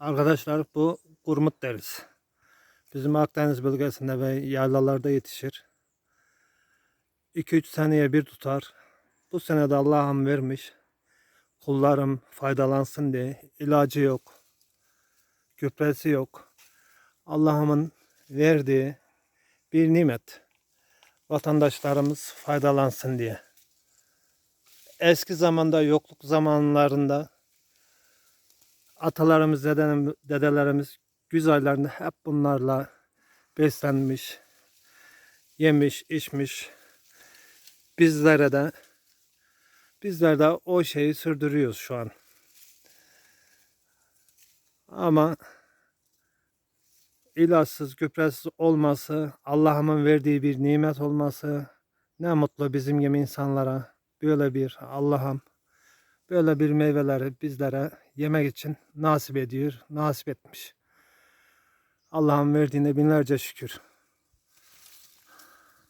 Arkadaşlar bu kurmut deriz. Bizim Akdeniz bölgesinde ve yaylalarda yetişir. 2-3 seneye bir tutar. Bu sene de Allah'ım vermiş. Kullarım faydalansın diye. ilacı yok. Gübresi yok. Allah'ımın verdiği bir nimet. Vatandaşlarımız faydalansın diye. Eski zamanda yokluk zamanlarında atalarımız, dedelerimiz güz aylarında hep bunlarla beslenmiş, yemiş, içmiş. Bizlere de bizler de o şeyi sürdürüyoruz şu an. Ama ilaçsız, gübresiz olması, Allah'ımın verdiği bir nimet olması ne mutlu bizim gibi insanlara. Böyle bir Allah'ım böyle bir meyveleri bizlere yemek için nasip ediyor, nasip etmiş. Allah'ın verdiğine binlerce şükür.